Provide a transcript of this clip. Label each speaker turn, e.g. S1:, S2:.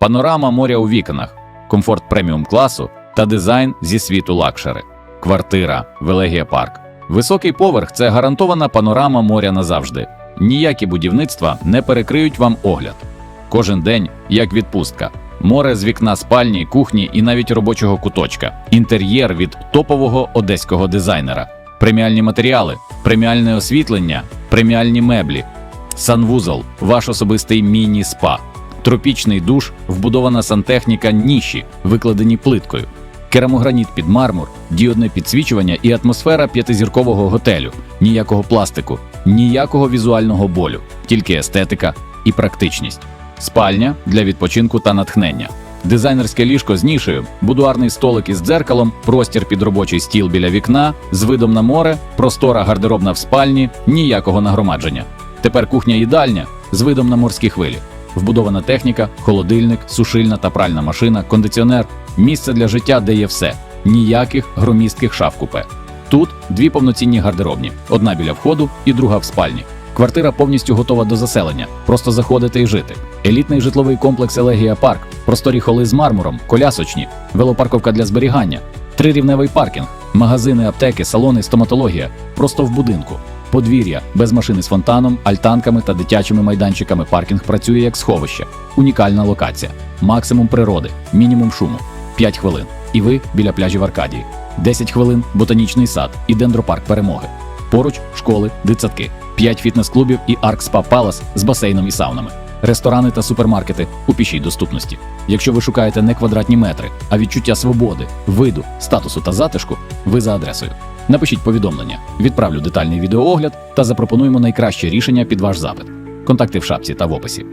S1: панорама моря у вікнах, комфорт преміум класу та дизайн зі світу лакшери, квартира, Велегія Парк. Високий поверх це гарантована панорама моря назавжди. Ніякі будівництва не перекриють вам огляд. Кожен день як відпустка. Море з вікна спальні, кухні і навіть робочого куточка. Інтер'єр від топового одеського дизайнера. Преміальні матеріали, преміальне освітлення, преміальні меблі. Санвузол, ваш особистий міні-спа. Тропічний душ, вбудована сантехніка ніші, викладені плиткою. Керамограніт під мармур, діодне підсвічування і атмосфера п'ятизіркового готелю. Ніякого пластику, ніякого візуального болю, тільки естетика і практичність. Спальня для відпочинку та натхнення. Дизайнерське ліжко з нішею, будуарний столик із дзеркалом, простір під робочий стіл біля вікна, з видом на море, простора гардеробна в спальні, ніякого нагромадження. Тепер кухня-їдальня з видом на морські хвилі. Вбудована техніка, холодильник, сушильна та пральна машина, кондиціонер, місце для життя, де є все. Ніяких громістких шаф купе. Тут дві повноцінні гардеробні: одна біля входу і друга в спальні. Квартира повністю готова до заселення. Просто заходити і жити. Елітний житловий комплекс Елегія Парк, просторі холи з мармуром, колясочні, велопарковка для зберігання, трирівневий паркінг, магазини, аптеки, салони, стоматологія. Просто в будинку. Подвір'я без машини з фонтаном, альтанками та дитячими майданчиками. Паркінг працює як сховище. Унікальна локація. Максимум природи, мінімум шуму. 5 хвилин. І ви біля пляжів Аркадії. 10 хвилин ботанічний сад і дендропарк перемоги. Поруч школи, дитсадки, 5 фітнес-клубів і Арк Спа Палас з басейном і саунами. Ресторани та супермаркети у пішій доступності. Якщо ви шукаєте не квадратні метри, а відчуття свободи, виду, статусу та затишку, ви за адресою. Напишіть повідомлення, відправлю детальний відеоогляд та запропонуємо найкраще рішення під ваш запит. Контакти в шапці та в описі.